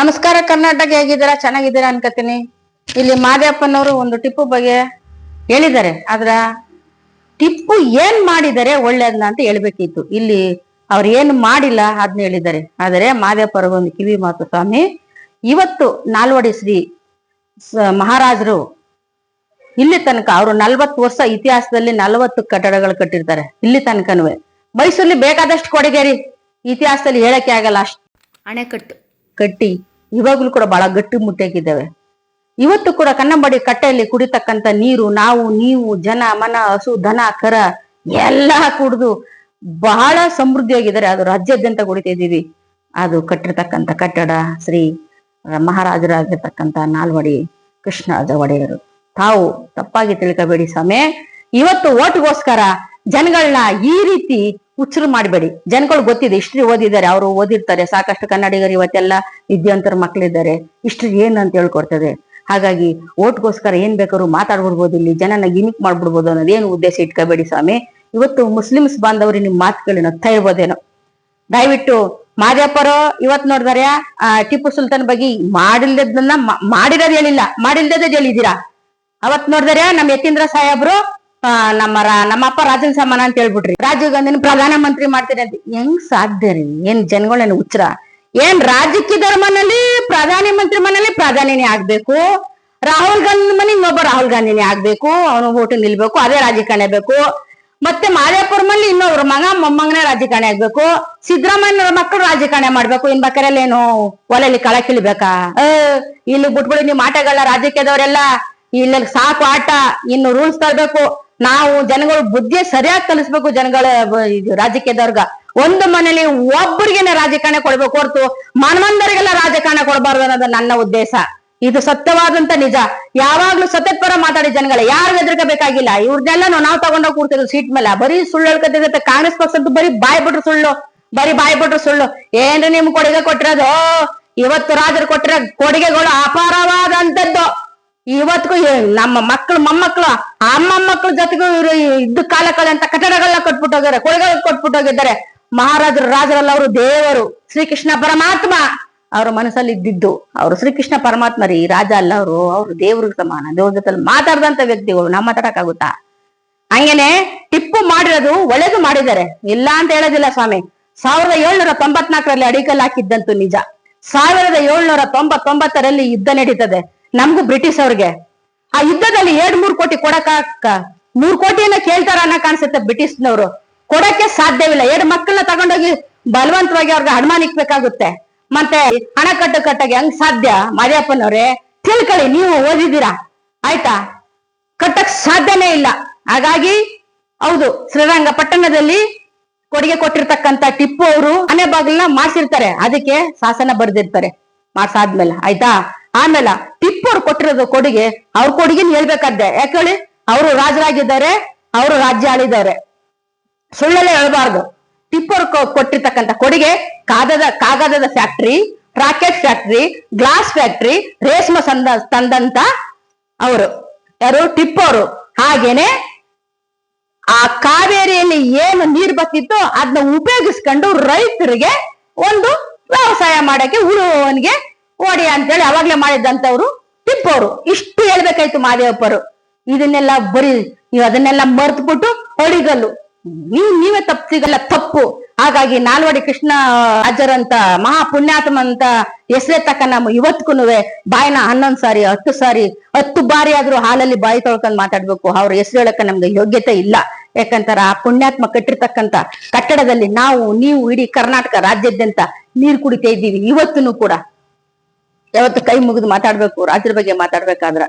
ನಮಸ್ಕಾರ ಕರ್ನಾಟಕ ಹೇಗಿದ್ದೀರಾ? ಚೆನ್ನಾಗಿದ್ದೀರಾ ಅನ್ಕೋತೀನಿ. ಇಲ್ಲಿ ಮಾದೇವಪ್ಪನವರು ಒಂದು ಟಿಪ್ಪು ಬಗ್ಗೆ ಹೇಳಿದ್ದಾರೆ. ಆದ್ರ ಟಿಪ್ಪು ಏನ್ ಮಾಡಿದರೆ ಒಳ್ಳೇದನ್ನ ಅಂತ ಹೇಳ್ಬೇಕಿತ್ತು. ಇಲ್ಲಿ ಅವ್ರು ಏನು ಮಾಡಿಲ್ಲ ಅದನ್ನ ಹೇಳಿದ್ದಾರೆ. ಆದರೆ ಮಾದೇವಪ್ಪರಿಗೆ ಒಂದು ಕಿವಿ ಮಾತು ಸ್ವಾಮಿ ಇವತ್ತು ನಾಲ್ವಡಿ ಶ್ರೀ ಮಹಾರಾಜರು ಇಲ್ಲಿ ತನಕ ಅವರು ನಲ್ವತ್ತು ವರ್ಷ ಇತಿಹಾಸದಲ್ಲಿ ನಲ್ವತ್ತು ಕಟ್ಟಡಗಳು ಕಟ್ಟಿರ್ತಾರೆ. ಇಲ್ಲಿ ತನಕನೂ ಮೈಸೂರಲ್ಲಿ ಬೇಕಾದಷ್ಟು ಕೊಡುಗೆರಿ. ಇತಿಹಾಸದಲ್ಲಿ ಹೇಳಕ್ಕೆ ಆಗಲ್ಲ ಅಷ್ಟು ಅಣೆಕಟ್ಟು. ಕಟ್ಟಿ. ಇವಾಗ್ಲೂ ಕೂಡ ಬಹಳ ಗಟ್ಟಿ ಮುಟ್ಟಾಗಿದ್ದಾವೆ. ಇವತ್ತು ಕೂಡ ಕನ್ನಂಬಾಡಿ ಕಟ್ಟೆಯಲ್ಲಿ ಕುಡಿತಕ್ಕಂತ ನೀರು, ನಾವು, ನೀವು, ಜನ, ಮನ, ಹಸು, ದನ, ಕರ ಎಲ್ಲ ಕುಡಿದು ಬಹಳ ಸಮೃದ್ಧಿಯಾಗಿದ್ದಾರೆ. ಅದು ರಾಜ್ಯಾದ್ಯಂತ ಕುಡಿತಾ ಇದ್ದೀವಿ. ಅದು ಕಟ್ಟಿರ್ತಕ್ಕಂಥ ಕಟ್ಟಡ, ಶ್ರೀ ಮಹಾರಾಜರಾಗಿರ್ತಕ್ಕಂಥ ನಾಲ್ವಡಿ ಕೃಷ್ಣರಾಜ ಒಡೆಯರು ತಾವು ತಪ್ಪಾಗಿ ತಿಳ್ಕೋಬೇಡಿ ಸ್ವಾಮಿ. ಇವತ್ತು ಓಟ್ಗೋಸ್ಕರ ಜನಗಳನ್ನ ಈ ರೀತಿ ಹುಚ್ಚರು ಮಾಡಬೇಡಿ. ಜನಗಳು ಗೊತ್ತಿದೆ ಇಷ್ಟ್ರಿ ಓದಿದ್ದಾರೆ, ಅವರು ಓದಿರ್ತಾರೆ. ಸಾಕಷ್ಟು ಕನ್ನಡಿಗರು ಇವತ್ತೆಲ್ಲ ವಿದ್ಯಾವಂತರ ಮಕ್ಕಳಿದ್ದಾರೆ ಹಿಸ್ಟ್ರಿ ಏನು ಅಂತ ಹೇಳ್ಕೊಡ್ತದೆ. ಹಾಗಾಗಿ ಓಟ್ಗೋಸ್ಕರ ಏನ್ ಬೇಕಾದ್ರು ಮಾತಾಡ್ಬಿಡ್ಬೋದು ಇಲ್ಲಿ. ಜನನ ಗಿಮಿಕ್ ಮಾಡ್ಬಿಡ್ಬೋದು ಏನು ಉದ್ದೇಶ ಇಟ್ಕೋಬೇಡಿ ಸ್ವಾಮಿ. ಇವತ್ತು ಮುಸ್ಲಿಮ್ಸ್ ಬಾಂಧವರು ನಿಮ್ ಮಾತುಗಳನ್ನ ನಗ್ತಾ ಇರ್ಬೋದೇನೋ ದಯವಿಟ್ಟು ಮಾದೇಪರು ಇವತ್ ನೋಡಿದಾರೆ ಆ, ಟಿಪ್ಪು ಸುಲ್ತಾನ್ ಬಗ್ಗೆ ಮಾಡಿಲ್ದನ್ನ ಮಾಡಿರೋದ್ ಹೇಳಿಲ್ಲ. ಮಾಡಿಲ್ದದ ಹೇಳಿದೀರಾ ಅವತ್ ನೋಡಿದಾರೆ ನಮ್ಮ ಯತೀಂದ್ರ ಸಾಹೇಬ್ರು ನಮ್ಮ ರಾ- ನಮ್ಮಪ್ಪ ರಾಜನ್ ಸಮಾನ ಅಂತ ಹೇಳ್ಬಿಟ್ರಿ. ರಾಜೀವ್ ಗಾಂಧಿನ ಪ್ರಧಾನ ಮಂತ್ರಿ ಮಾಡ್ತೀರಿ ಅಂತ. ಹೆಂಗ್ ಸಾಧ್ಯ ರೀ? ಏನ್ ಜನಗಳೇನು ಹುಚ್ಚರ ಏನ್ ರಾಜಕೀಯದವ್ರ ಮನೇಲಿ ಪ್ರಧಾನಿ ಮಂತ್ರಿ ಮನೇಲಿ ಪ್ರಧಾನಿನೇ ಆಗ್ಬೇಕು? ರಾಹುಲ್ ಗಾಂಧಿ ಮನೆ ಇನ್ನೊಬ್ಬ ರಾಹುಲ್ ಗಾಂಧಿನೇ ಆಗ್ಬೇಕು? ಅವನು ಓಟು ನಿಲ್ಬೇಕು ಅದೇ ರಾಜಕಾರಣಿ ಬೇಕು ಮತ್ತೆ ಮಾದೇಪುರ ಮಲ್ಲಿ ಇನ್ನೊಬ್ರ ಮಗ ಮೊಮ್ಮಗನೇ ರಾಜಕಾರಣಿ ಆಗ್ಬೇಕು. ಸಿದ್ದರಾಮಯ್ಯ ಮಕ್ಕಳು ರಾಜಕಾರಣಿ ಮಾಡ್ಬೇಕು. ಇನ್ ಬಕರಲ್ಲಿ ಏನು ಒಲೆಯಲ್ಲಿ ಕಳ ಕಿಳಿಬೇಕಾ? ಆ, ಇಲ್ಲಿ ಬಿಟ್ಬಿಡಿ ನೀವು ಮಾಟಗಳ ರಾಜಕೀಯದವರೆಲ್ಲ ಇಲ್ಲ ಸಾಕು ಆಟ ಇನ್ನು ರೂಲ್ಸ್ ತರಬೇಕು. ನಾವು ಜನಗಳು ಬುದ್ಧಿ ಸರಿಯಾಗಿ ಕಲಿಸ್ಬೇಕು ಜನಗಳ ರಾಜಕೀಯದವ್ರಗ. ಒಂದು ಮನೇಲಿ ಒಬ್ಬರಿಗೇನೆ ರಾಜಕಾರಣ ಕೊಡ್ಬೇಕು ಹೊರತು ಮನ್ಮಂದರಿಗೆಲ್ಲ ರಾಜಕಾರಣ ಕೊಡಬಾರ್ದು ಅನ್ನೋದು ನನ್ನ ಉದ್ದೇಶ. ಇದು ಸತ್ಯವಾದಂತ ನಿಜ. ಯಾವಾಗ್ಲೂ ಸತ್ಯದ ಪರ ಮಾತಾಡಿ ಜನಗಳ. ಯಾರು ಹೆದರ್ಕಬೇಕಾಗಿಲ್ಲ. ಇವ್ರನ್ನೆಲ್ಲ ನಾವು ತಗೊಂಡೋಗಿ ಕೂಡ್ತಿದ್ರು ಸೀಟ್ ಮೇಲೆ. ಬರೀ ಸುಳ್ಳು ಹೇಳ್ಕೊತಿರುತ್ತೆ ಕಾಂಗ್ರೆಸ್ ಪಕ್ಷದ್ದು ಬರೀ ಬಾಯ್ ಬಿಟ್ರು ಸುಳ್ಳು. ಬರೀ ಬಾಯ್ ಬಿಟ್ರು ಸುಳ್ಳು. ಏನ್ರಿ ನಿಮ್ ಕೊಡುಗೆ ಕೊಟ್ಟಿರೋದು? ಇವತ್ತು ರಾಜರು ಕೊಟ್ಟಿರೋ ಕೊಡುಗೆಗಳು ಅಪಾರವಾದಂತದ್ದು. ಇವತ್ತಿಗೂ ನಮ್ಮ ಮಕ್ಕಳು ಮೊಮ್ಮಕ್ಕಳು ಅಮ್ಮ ಮಕ್ಕಳ ಜೊತೆಗೂ ಇವರು ಇದ್ದ ಕಾಲ ಕಳೆಂತ ಕಟ್ಟಡಗಳನ್ನ ಕೊಟ್ಬಿಟ್ಟು ಹೋಗಿದ್ದಾರೆ ಕೊಳಗಳ ಕೊಟ್ಬಿಟ್ಟು ಹೋಗಿದ್ದಾರೆ. ಮಹಾರಾಜರು, ರಾಜರಲ್ಲ ಅವರು ದೇವರು, ಶ್ರೀಕೃಷ್ಣ ಪರಮಾತ್ಮ. ಅವ್ರ ಮನಸ್ಸಲ್ಲಿ ಇದ್ದಿದ್ದು. ಅವರು ಶ್ರೀಕೃಷ್ಣ ಪರಮಾತ್ಮ ರೀ, ರಾಜ ಅಲ್ಲ ಅವರು, ಅವ್ರು ದೇವ್ರಿಗೆ ಸಮಾನ. ದೇವ್ರ ಜೊತೆ ಮಾತಾಡ್ದಂತ ವ್ಯಕ್ತಿಗಳು ನಾವು ಮಾತಾಡಕ್ಕಾಗುತ್ತಾ? ಹಂಗೇನೆ ಟಿಪ್ಪು ಮಾಡಿರೋದು ಒಳ್ಳೇದು ಮಾಡಿದ್ದಾರೆ. ಇಲ್ಲ ಅಂತ ಹೇಳೋದಿಲ್ಲ ಸ್ವಾಮಿ. ಸಾವಿರದ ಏಳ್ನೂರ ತೊಂಬತ್ನಾಲ್ಕರಲ್ಲಿ ಅಡಿಕಲ್ ಹಾಕಿದ್ದಂತೂ ನಿಜ. ಸಾವಿರದ ಏಳ್ನೂರ ತೊಂಬತ್ತೊಂಬತ್ತರಲ್ಲಿ ಯುದ್ಧ ನಡೀತದೆ. ನಮಗೂ ಬ್ರಿಟಿಷ್ ಅವ್ರಿಗೆ. ಆ ಯುದ್ಧದಲ್ಲಿ ಎರಡ್ ಮೂರ್ ಕೊಡಕ ನೂರ್ ಕೋಟಿಯನ್ನ ಕೇಳ್ತಾರ ಅನ್ನ ಕಾಣಿಸುತ್ತೆ ಬ್ರಿಟಿಷ್ನವರು. ಕೊಡಕ್ಕೆ ಸಾಧ್ಯವಿಲ್ಲ. ಎರಡು ಮಕ್ಕಳನ್ನ ತಗೊಂಡೋಗಿ ಬಲವಂತವಾಗಿ ಅವ್ರಿಗೆ ಅಡಮಾನಿಕ್ಬೇಕಾಗುತ್ತೆ ಮತ್ತೆ ಹಣಕಟ್ಟು ಕಟ್ಟಗೆ ಹಂಗ್ ಸಾಧ್ಯ? ಮಾರಿಯಪ್ಪನವ್ರೆ ತಿಳ್ಕೊಳ್ಳಿ, ನೀವು ಓದಿದ್ದೀರಾ? ಆಯ್ತಾ? ಕಟ್ಟಕ್ ಸಾಧ್ಯನೇ ಇಲ್ಲ. ಹಾಗಾಗಿ, ಹೌದು, ಶ್ರೀರಂಗಪಟ್ಟಣದಲ್ಲಿ ಕೊಡುಗೆ ಕೊಟ್ಟಿರ್ತಕ್ಕಂತ ಟಿಪ್ಪು ಅವರು ಮನೆ ಬಾಗಿಲನ್ನ ಮಾಡ್ಸಿರ್ತಾರೆ. ಅದಕ್ಕೆ ಶಾಸನ ಬರ್ದಿರ್ತಾರೆ. ಮಾಡ್ಸಾದ್ಮೇಲೆ, ಆಯ್ತಾ? ಆಮೇಲೆ ಅವ್ರು ಕೊಟ್ಟಿರೋದು ಕೊಡುಗೆ, ಅವ್ರ ಕೊಡುಗೆ ಹೇಳ್ಬೇಕಾದ್ದೆ ಯಾಕೆ ಹೇಳಿ? ಅವರು ರಾಜರಾಗಿದ್ದಾರೆ, ಅವರು ರಾಜ್ಯ ಆಳಿದ್ದಾರೆ ಸುಳ್ಳಲ್ಲೇ ಹೇಳ್ಬಾರ್ದು. ಟಿಪ್ಪು ಅವ್ರು ಕೊ- ಕೊಟ್ಟಿರ್ತಕ್ಕಂಥ ಕೊಡುಗೆ ಕಾಗದ, ಕಾಗದದ factory, rocket factory, glass factory, ರೇಷ್ಮ ಸಂದ, ತಂದಂತ ಅವರು. ಯಾರು? ಟಿಪ್ಪು ಅವರು ಹಾಗೇನೆ ಆ ಕಾವೇರಿಯಲ್ಲಿ ಏನು ನೀರ್ ಬತ್ತಿತ್ತು ಅದನ್ನ ಉಪಯೋಗಿಸ್ಕೊಂಡು ರೈತರಿಗೆ ಒಂದು ವ್ಯವಸಾಯ ಮಾಡಕ್ಕೆ ಉಳುವವನಿಗೆ ಓಡಿ ಅಂತೇಳಿ ಅವಾಗ್ಲೇ ಮಾಡಿದಂತವ್ರು ಟಿಪ್ಪವರು ಇಷ್ಟು ಹೇಳ್ಬೇಕಾಯ್ತು ಮಾದೇವಪ್ಪರು. ಇದನ್ನೆಲ್ಲ ಬರೀ, ನೀವು ಅದನ್ನೆಲ್ಲ ಮರ್ತ್ಬಿಟ್ಟು ಹೊಡಿಗಲ್ಲು ನೀವ್, ನೀವೇ ತಪ್ಪು, ಸಿಗಲ್ಲ, ತಪ್ಪು. ಹಾಗಾಗಿ ನಾಲ್ವಡಿ ಕೃಷ್ಣ ರಾಜರಂತ ಮಹಾ ಪುಣ್ಯಾತ್ಮ ಅಂತ ಹೆಸರೆತ್ತಕ್ಕ ನಮ್ಮ ಇವತ್ಕೂನುವೆ ಬಾಯಿನ ಹನ್ನೊಂದ್ ಸಾರಿ, ಹತ್ತು ಸಾರಿ, ಹತ್ತು ಬಾರಿ ಆದ್ರೂ ಹಾಲಲ್ಲಿ ಬಾಯಿ ತೊಳ್ಕೊಂಡ್ ಮಾತಾಡ್ಬೇಕು. ಅವ್ರ ಹೆಸರು ಹೇಳಕ್ಕ ನಮ್ಗೆ ಯೋಗ್ಯತೆ ಇಲ್ಲ. ಯಾಕಂತಾರ ಆ ಪುಣ್ಯಾತ್ಮ ಕಟ್ಟಿರ್ತಕ್ಕಂತ ಕಟ್ಟಡದಲ್ಲಿ ನಾವು, ನೀವು ಇಡೀ ಕರ್ನಾಟಕ ರಾಜ್ಯಾದ್ಯಂತ ನೀರ್ ಕುಡಿತಾ ಇದ್ದೀವಿ. ಇವತ್ತೂ ಕೂಡ. ಯಾವತ್ತು ಕೈ ಮುಗಿದು ಮಾತಾಡ್ಬೇಕು ರಾತ್ರಿ ಬಗ್ಗೆ ಮಾತಾಡ್ಬೇಕಾದ್ರ